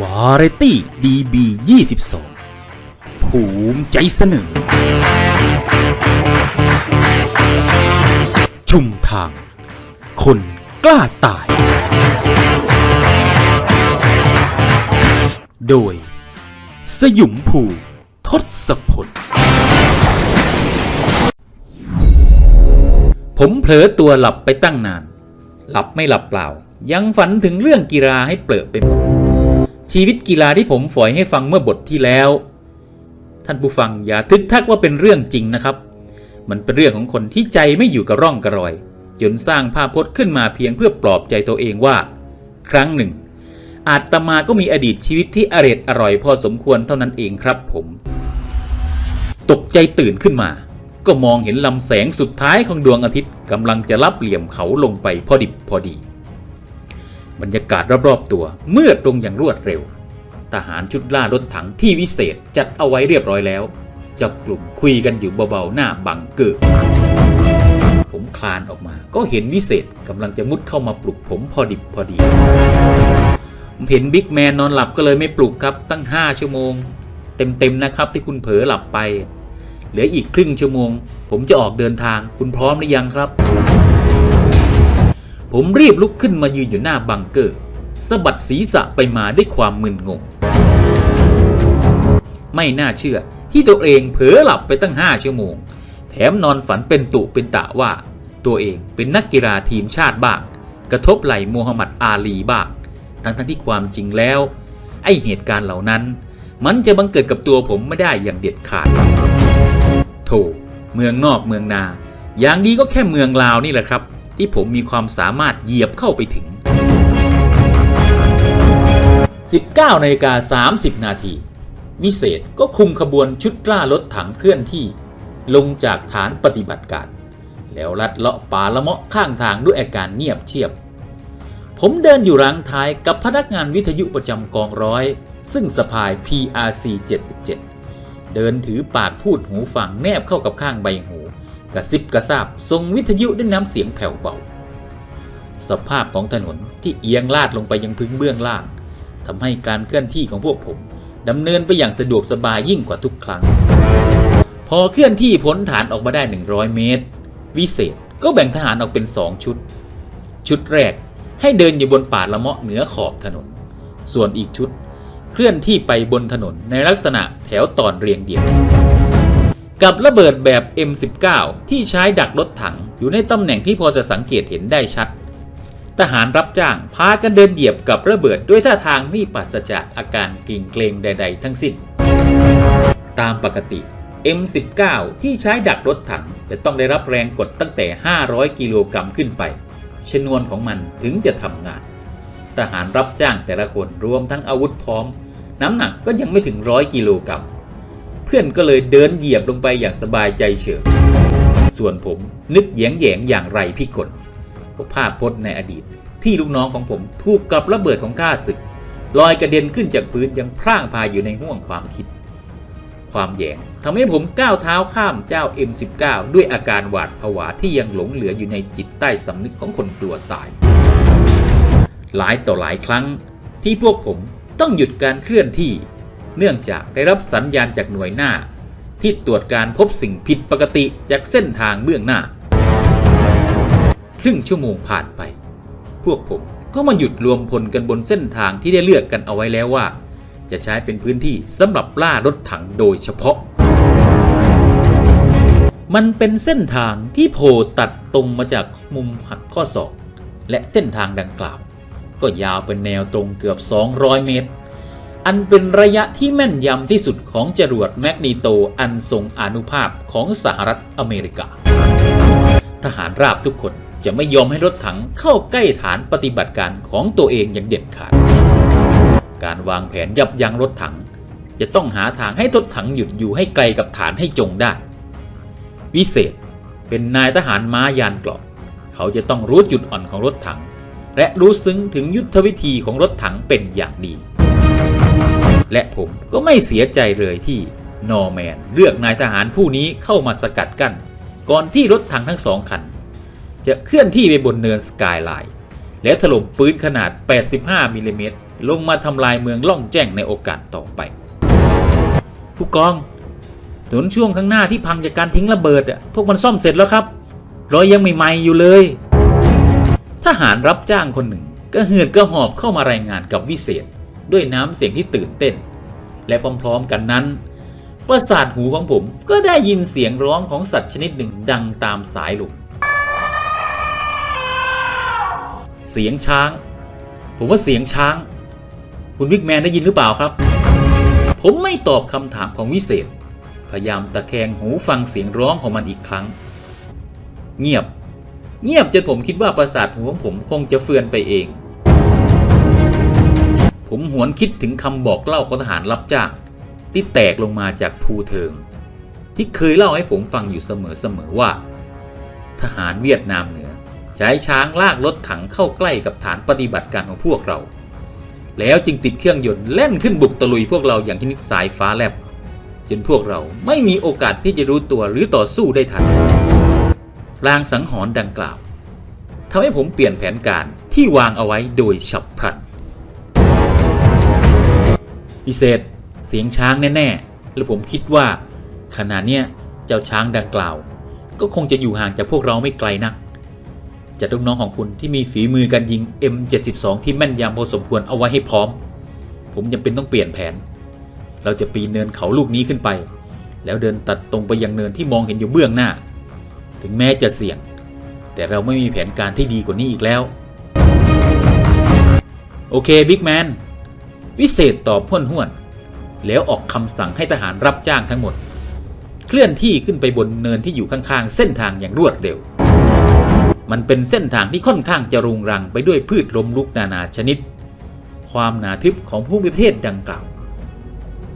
วาไรตี้ดีบี22ภูมิใจเสนอ ชุมทาง คนกล้าตาย โดย สยุมภูทศพลผมเผลอตัวหลับไปตั้งนาน หลับไม่หลับเปล่า ยังฝันถึงเรื่องกีฬาให้เปลอะไปหมด ชีวิตกีฬาที่ผมฝอยให้ฟังเมื่อบทที่แล้ว ท่านผู้ฟังอย่าทึกทักว่าเป็นเรื่องจริงนะครับ มันเป็นเรื่องของคนที่ใจไม่อยู่กับร่องกระรอย จนสร้างภาพพจน์ขึ้นมาเพียงเพื่อปลอบใจตัวเองว่า ครั้งหนึ่ง อาตมาก็มีอดีตชีวิตที่อร็ดอร่อยพอสมควรเท่านั้นเองครับผม ตกใจตื่นขึ้นมา ก็มองเห็นลำแสงสุดท้ายของดวงอาทิตย์กำลังจะรับเหลี่ยมเขาลงไปพอดิบพอดี บรรยากาศรอบๆตัวมืดลงอย่างรวดเร็ว ทหารชุดล่ารถถังที่วิเศษจัดเอาไว้เรียบร้อยแล้ว จับกลุ่มคุยกันอยู่เบาๆหน้าบังเกอร์ผมคลานออกมาก็เห็นวิเศษกำลังจะมุดเข้ามาปลุกผมพอดิบพอดี ผมเห็นบิ๊กแมนนอนหลับก็เลยไม่ปลุกครับตั้ง 5 ชั่วโมง เต็มๆนะครับที่คุณเผลอหลับไป เหลืออีกครึ่งชั่วโมง ผมจะออกเดินทางคุณพร้อมหรือยังครับ ผมรีบลุกขึ้นมายืนอยู่หน้าบังเกอร์สะบัดศีรษะไปมาด้วยความมึนงง ไม่น่าเชื่อที่ตัวเองเผลอหลับไปตั้ง5ชั่วโมง แถมนอนฝันเป็นตุเป็นตะว่า ตัวเองเป็นนักกีฬาทีมชาติบ้าง กระทบไหลมูฮัมหมัดอาลีบ้าง ทั้งๆที่ความจริงแล้ว ไอเหตุการณ์เหล่านั้น มันจะบังเกิดกับตัวผมไม่ได้อย่างเด็ดขาด โถเมืองนอกเมืองนา อย่างดีก็แค่เมืองลาวนี่แหละครับ ที่ผมมีความสามารถเหยียบเข้าไปถึง 19นาฬิกา30 นาทีวิเศษก็คุมขบวนชุดกล่ารถถังเคลื่อนที่ ลงจากฐานปฏิบัติการ แล้วลัดเลาะป่าละเมาะข้างทางด้วยอาการเงียบเชียบ ผมเดินอยู่รังท้ายกับพนักงานวิทยุประจำกองร้อย ซึ่งสะพาย PRC 77เดินถือปากพูดหูฟังแนบเข้ากับข้างใบหู กระซิบกระซาบทรงวิทยุด้วยน้ำเสียงแผ่วเบา สภาพของถนนที่เอียงลาดลงไปยังพื้นเบื้องล่างทำให้การเคลื่อนที่ของพวกผมดำเนินไปอย่างสะดวกสบายยิ่งกว่าทุกครั้ง พอเคลื่อนที่พ้นฐานออกมาได้ 100 เมตร วิเศษก็แบ่งทหารออกเป็น 2 ชุด ชุดแรกให้เดินอยู่บนป่าละเมาะเหนือขอบถนน ส่วนอีกชุด เคลื่อนที่ไปบนถนนในลักษณะแถวตอนเรียงเดี่ยว กับระเบิดแบบ M19 ที่ใช้ดักรถถังอยู่ในตำแหน่งที่พอจะสังเกตเห็นได้ชัด ทหารรับจ้างพากันเดินเหยียบกับระเบิดด้วยท่าทางที่ปราศจากอาการกริงเกรงใด ๆ ทั้งสิ้น ตามปกติ M19 ที่ใช้ดักรถถังจะต้องได้รับแรงกดตั้งแต่ 500 กิโลกรัมขึ้นไป ชนวนของมันถึงจะทำงาน ทหารรับจ้างแต่ละคนรวมทั้งอาวุธพร้อม น้ำหนักก็ยังไม่ถึงร้อยกิโลกรัม เพื่อนก็เลยเดินเหยียบลงไปอย่างสบายใจเฉิบส่วนผมนึกแยงแยงอย่างไรพี่กลภาพพจน์ในอดีต ที่ลูกน้องของผมถูกกับระเบิดของข้าศึก ลอยกระเด็นขึ้นจากพื้นยังพร่างพายอยู่ในห่วงความคิด ความแยงทำให้ผมก้าวเท้าข้ามเจ้า M19 ด้วยอาการหวาดผวาที่ยังหลงเหลืออยู่ในจิตใต้สำนึกของคนกลัวตาย หลายต่อหลายครั้งที่พวกผมต้องหยุดการเคลื่อนที่ เนื่องจากได้รับสัญญาณจากหน่วยหน้า ที่ตรวจการพบสิ่งผิดปกติจากเส้นทางเบื้องหน้า ครึ่งชั่วโมงผ่านไป พวกผมก็มาหยุดรวมพลกันบนเส้นทางที่ได้เลือกกันเอาไว้แล้วว่า จะใช้เป็นพื้นที่สำหรับล่ารถถังโดยเฉพาะ มันเป็นเส้นทางที่โผล่ตัดตรงมาจากมุมหักข้อศอกและเส้นทางดังกล่าว ก็ยาวเป็นแนวตรงเกือบ 200 เมตร อันเป็นระยะที่แม่นยำที่สุดของจรวดแมกนีโตอันทรงอนุภาพของสหรัฐอเมริกา ทหารราบทุกคนจะไม่ยอมให้รถถังเข้าใกล้ฐานปฏิบัติการของตัวเองอย่างเด็ดขาด การวางแผนยับยั้งรถถัง จะต้องหาทางให้รถถังหยุดอยู่ให้ไกลกับฐานให้จงได้ วิเศษเป็นนายทหารม้ายานกราะเขาจะต้องรู้จุดอ่อนของรถถัง และรู้ซึ้งถึงยุทธวิธีของรถถังเป็นอย่างดี และผมก็ไม่เสียใจเลยที่นอร์แมนเลือกนายทหารผู้นี้เข้ามาสกัดกั้นก่อนที่รถถังทั้งสองคัน จะเคลื่อนที่ไปบนเนินสกายไลน์แล้วถล่มปืนขนาด 85มิลลิเมตรลงมาทำลายเมืองล่องแจ้งในโอกาสต่อไป ผู้กองถนนช่วงข้างหน้าที่พังจากการทิ้งระเบิดอะพวกมันซ่อมเสร็จแล้วครับรอยยังใหม่ๆอยู่เลย ทหารรับจ้างคนหนึ่ง ก็เหือดกระหอบเข้ามารายงานกับวิเศษ ด้วยน้ำเสียงที่ตื่นเต้น และพร้อมๆกันนั้น ประสาทหูของผมก็ได้ยินเสียงร้องของสัตว์ชนิดหนึ่งดังตามสายลมเสียงช้าง ผมว่าเสียงช้าง คุณวิกแมนได้ยินหรือเปล่าครับ ผมไม่ตอบคำถามของวิเศษ พยายามตะแคงหูฟังเสียงร้องของมันอีกครั้ง เงียบ เงียบจนผมคิดว่าประสาทหูของผมคงจะเฟือนไปเอง ผมหวนคิดถึงคำบอกเล่าของทหารรับจ้างที่แตกลงมาจากภูเทิง ที่เคยเล่าให้ผมฟังอยู่เสมอๆว่า ทหารเวียดนามเหนือ ใช้ช้างลากรถถังเข้าใกล้กับฐานปฏิบัติการของพวกเรา แล้วจึงติดเครื่องยนต์เล่นขึ้นบุกตะลุยพวกเราอย่างชนิดสายฟ้าแลบจนพวกเราไม่มีโอกาสที่จะรู้ตัวหรือต่อสู้ได้ทันลางสังหรณ์ดังกล่าวทำให้ผมเปลี่ยนแผนการที่วางเอาไว้โดยฉับพลัน พิเศษเสียงช้างแน่ๆ และผมคิดว่า ขณะเนี้ยเจ้าช้างดังกล่าว ก็คงจะอยู่ห่างจากพวกเราไม่ไกลนัก จัดลูกน้องของคุณที่มีฝีมือการยิง M72 ที่แม่นยำพอสมควรเอาไว้ให้พร้อม ผมจำเป็นต้องเปลี่ยนแผน เราจะปีนเนินเขาลูกนี้ขึ้นไป แล้วเดินตัดตรงไปยังเนินที่มองเห็นอยู่เบื้องหน้า ถึงแม้จะเสี่ยง แต่เราไม่มีแผนการที่ดีกว่านี้อีกแล้ว โอเคบิ๊กแมน วิเศษตอบห้วนห้วน แล้วออกคำสั่งให้ทหารรับจ้างทั้งหมด เคลื่อนที่ขึ้นไปบนเนินที่อยู่ข้างๆ เส้นทางอย่างรวดเร็ว มันเป็นเส้นทางที่ค่อนข้างจะรุงรังไปด้วยพืชล้มลุกนานาชนิด ความหนาทึบของภูมิประเทศดังกล่าว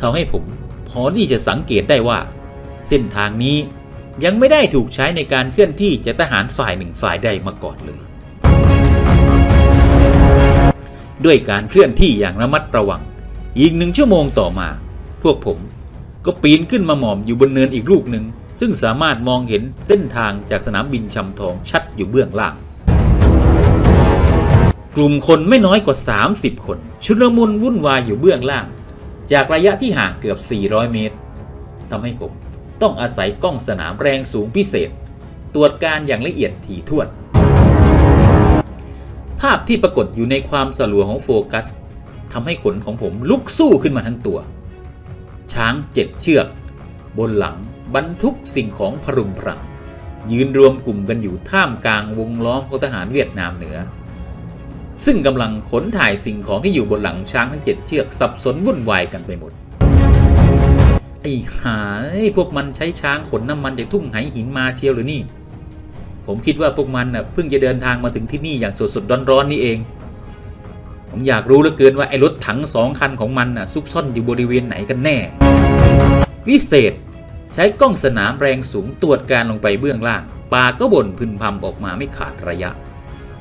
ทำให้ผมพอที่จะสังเกตได้ว่า เส้นทางนี้ยังไม่ได้ถูกใช้ในการเคลื่อนที่จากทหารฝ่ายหนึ่งฝ่ายใดมาก่อนเลย ด้วยการเคลื่อนที่อย่างระมัดระวัง อีกหนึ่งชั่วโมงต่อมา พวกผมก็ปีนขึ้นมาหมอบอยู่บนเนินอีกลูกหนึ่ง ซึ่งสามารถมองเห็นเส้นทางจากสนามบินชำทองชัดอยู่เบื้องล่าง กลุ่มคนไม่น้อยกว่า 30 คน ชุลมุนวุ่นวายอยู่เบื้องล่าง จากระยะที่ห่างเกือบ 400 เมตรทำให้ผมต้องอาศัยกล้องสนามแรงสูงพิเศษ ตรวจการอย่างละเอียดถี่ถ้วนาพที่ปรากฏอยู่ในความสลัวของโฟกัสทำให้ขนของผมลุกสู้ขึ้นมาทั้งตัว ช้างเจ็ดเชือก บนหลังบรรทุกสิ่งของพรุงพรัง ยืนรวมกลุ่มกันอยู่ท่ามกลางวงล้อมของทหารเวียดนามเหนือ ซึ่งกำลังขนถ่ายสิ่งของที่อยู่บนหลังช้างทั้งเจ็ดเชือกสับสนวุ่นวายกันไปหมดไอ้หายพวกมันใช้ช้างขนน้ำมันจากทุ่งไหหินมาเชียวหรือนี่ ผมคิดว่าพวกมันน่ะเพิ่งจะเดินทางมาถึงที่นี่อย่างสดๆร้อนๆนี่เอง ผมอยากรู้เหลือเกินว่าไอ้รถถังสองคันของมันน่ะซุกซ่อนอยู่บริเวณไหนกันแน่ วิเศษ ใช้กล้องสนามแรงสูงตรวจการลงไปเบื้องล่างปากก็บ่นพึมพำออกมาไม่ขาดระยะ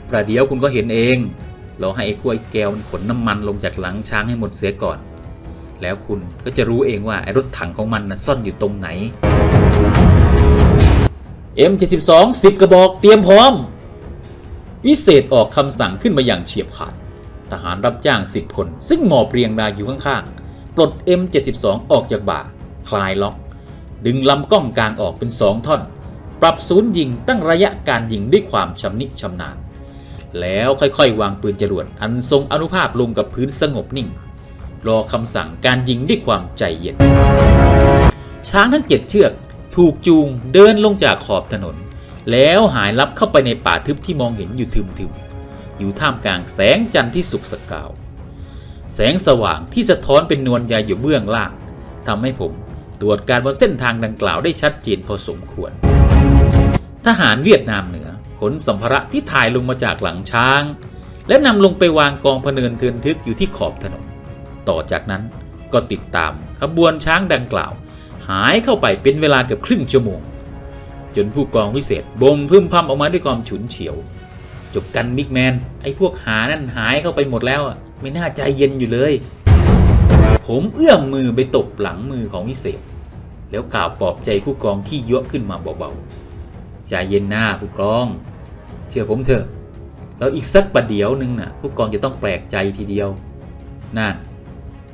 ประเดี๋ยวคุณก็เห็นเอง เราให้ไอ้กล้วยแก้วมันขนน้ำมันลงจากหลังช้างให้หมดเสียก่อน แล้วคุณก็จะรู้เองว่าไอ้รถถังของมันนะซ่อนอยู่ตรงไหน M72 10 กระบอกเตรียมพร้อม วิเศษออกคำสั่งขึ้นมาอย่างเฉียบขาด ทหารรับจ้าง 10 คน ซึ่งหมอบเรียงรายอยู่ข้างๆ ปลด M72 ออกจากบ่า คลายล็อก ดึงลำกล้องกลางออกเป็นสองท่อน ปรับศูนย์ยิงตั้งระยะการยิงด้วยความชำนิชำนาญ แล้วค่อยๆ วางปืนจรวดอันทรงอนุภาพลงกับพื้นสงบนิ่ง รอคำสั่งการยิงด้วยความใจเย็น ช้างทั้งเจ็ดเชือก ถูกจูงเดินลงจากขอบถนน แล้วหายลับเข้าไปในป่าทึบที่มองเห็นอยู่ทึมๆ อยู่ท่ามกลางแสงจันทร์ที่สุกสกาว แสงสว่างที่สะท้อนเป็นนวลใยอยู่เบื้องล่างทำให้ผมตรวจการบนเส้นทางดังกล่าวได้ชัดเจนพอสมควร ทหารเวียดนามเหนือขนสัมภาระที่ถ่ายลงมาจากหลังช้าง และนำลงไปวางกองพเนินเทือนทึกอยู่ที่ขอบถนน ต่อจากนั้นก็ติดตามขบวนช้างดังกล่าว หายเข้าไปเป็นเวลาเกือบครึ่งชั่วโมง จนผู้กองวิเศษบ่มพึมพำออกมาด้วยความฉุนเฉียว จบกันบิ๊กแมน ไอ้พวกหานั่นหายเข้าไปหมดแล้วอะไม่น่าใจเย็นอยู่เลย ผมเอื้อมมือไปตบหลังมือของวิเศษ แล้วกล่าวปลอบใจผู้กองที่เยอะขึ้นมาเบาๆใจเย็นหน้าผู้กอง เชื่อผมเถอะแล้วอีกสักประเดี๋ยวหนึ่งน่ะผู้กองจะต้องแปลกใจทีเดียวนั่น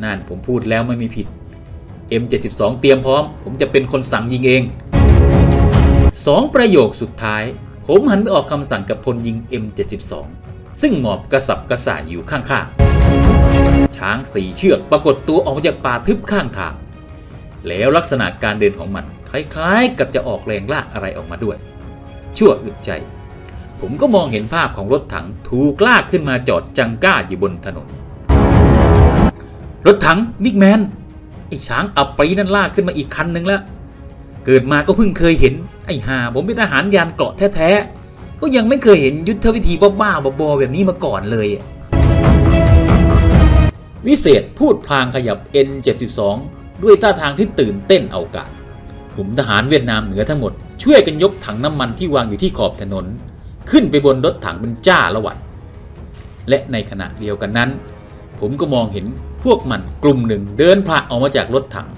นั่นผมพูดแล้วไม่มีผิด M72 เตรียมพร้อม ผมจะเป็นคนสั่งยิงเองสองประโยคสุดท้าย ผมหันไปออกคำสั่งกับพลยิง M72 ซึ่งหมอบกระสับกระส่ายอยู่ข้างๆ ช้างสี่เชือกปรากฏตัวออกมาจากป่าทึบข้างทาง แล้วลักษณะการเดินของมัน คล้ายๆ กับจะออกแรงลากอะไรออกมาด้วย ชั่วอึดใจ ผมก็มองเห็นภาพของรถถังถูกลากขึ้นมาจอดจังก้าอยู่บนถนน รถถังบิ๊กแมน ไอ้ช้างอับปรีนั่นลากขึ้นมาอีกคันหนึ่งแล้วเกิดมาก็เพิ่งเคยเห็นไอ้ห่าผมเป็นทหารยานเกราะแท้ๆก็ยังไม่เคยเห็นยุทธวิธีบ้าๆบอๆแบบนี้มาก่อนเลยวิเศษพูดพลางขยับ N72 ด้วยท่าทางที่ตื่นเต้นเอากาศกลุ่มทหารเวียดนามเหนือทั้งหมด ช่วยกันยกถังน้ำมันที่วางอยู่ที่ขอบถนน ขึ้นไปบนรถถังเป็นจ้าละวัด และในขณะเดียวกันนั้น ผมก็มองเห็น พวกมันกลุ่มหนึ่งเดินผ่าออกมาจากรถถัง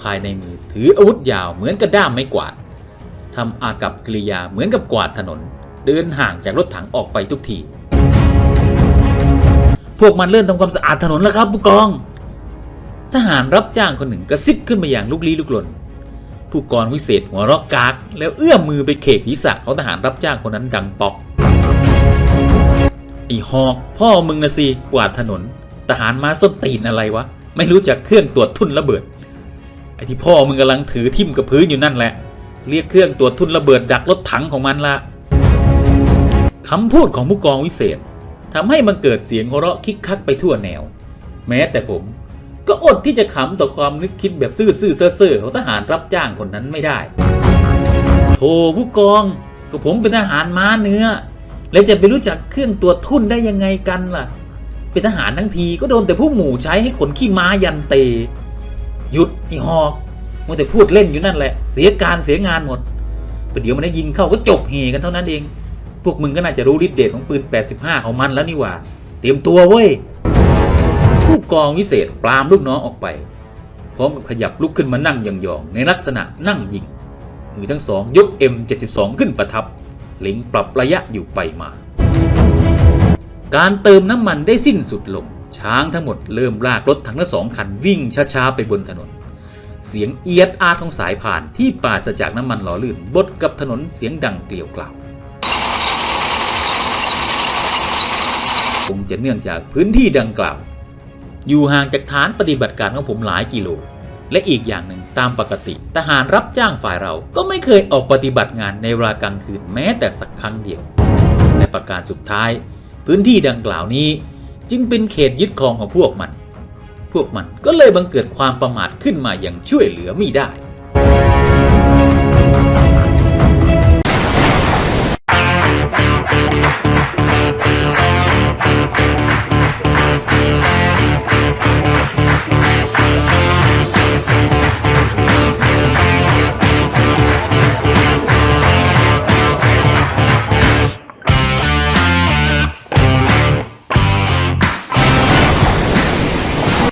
ภายในมือถืออาวุธยาวเหมือนกระด้ามไม้กวาดทำอากับกิริยาเหมือนกับกวาดถนน เดินห่างจากรถถังออกไปทุกที พวกมันเริ่มทำความสะอาดถนนแล้วครับผู้กอง ทหารรับจ้างคนหนึ่งกระซิบขึ้นมาอย่างลุกลี้ลุกลนผู้กองวิเศษหัวเรอกกาก แล้วเอื้อมมือไปเขกศีรษะของทหารรับจ้างคนนั้นดังป๊อกไอีหอกพ่อมึงนะสิกวาดถนน ทหารมาส้นตีนอะไรวะ ไม่รู้จักเครื่องตรวจทุ่นระเบิด ไอ้ที่พ่อมึงกำลังถือทิ่มกับพื้นอยู่นั่นแหละ เรียกเครื่องตรวจทุ่นระเบิดดักรถถังของมันละคำพูดของผู้กองวิเศษทำให้มันเกิดเสียงหัวเราะคิกคักไปทั่วแนว แม้แต่ผมก็อดที่จะขำต่อความนึกคิดแบบซื่อๆเซ่อๆของทหารรับจ้างคนนั้นไม่ได้โธ่ผู้กองก็ผมเป็นทหารม้าเนื้อ แล้วจะไปรู้จักเครื่องตรวจทุ่นได้ยังไงกันล่ะ เป็นทหารทั้งทีก็โดนแต่ผู้หมู่ใช้ให้ขนขี้ม้ายันเต หยุดไอีหอกมัวแต่พูดเล่นอยู่นั่นแหละ เสียการเสียงานหมดประเดี๋ยวมันได้ยิงเข้าก็จบเฮกันเท่านั้นเอง พวกมึงก็น่าจะรู้ฤทธิ์เดชของปืน 85 ของมันแล้วนี่หว่า เตรียมตัวเว้ย ผู้กองวิเศษปรามลูกน้องออกไป พร้อมกับขยับลุกขึ้นมานั่งยองๆในลักษณะนั่งยิง มือทั้งสองยก M72 ขึ้นประทับเล็งปรับระยะอยู่ไปมา การเติมน้ำมันได้สิ้นสุดลง ช้างทั้งหมดเริ่มลากรถทั้งทั้งสองคันวิ่งช้าๆไปบนถนน เสียงเอียดอาร์ตของสายผ่านที่ปราศจากน้ำมันหล่อลื่นบดกับถนนเสียงดังเกลียวกล่าวคงจะเนื่องจากพื้นที่ดังกล่าว อยู่ห่างจากฐานปฏิบัติการของผมหลายกิโล และอีกอย่างหนึ่งตามปกติ ทหารรับจ้างฝ่ายเราก็ไม่เคยออกปฏิบัติงานในเวลากลางคืนแม้แต่สักครั้งเดียว และประการสุดท้าย พื้นที่ดังกล่าวนี้ จึงเป็นเขตยึดครองของพวกมัน พวกมันก็เลยบังเกิดความประมาทขึ้นมาอย่างช่วยเหลือไม่ได้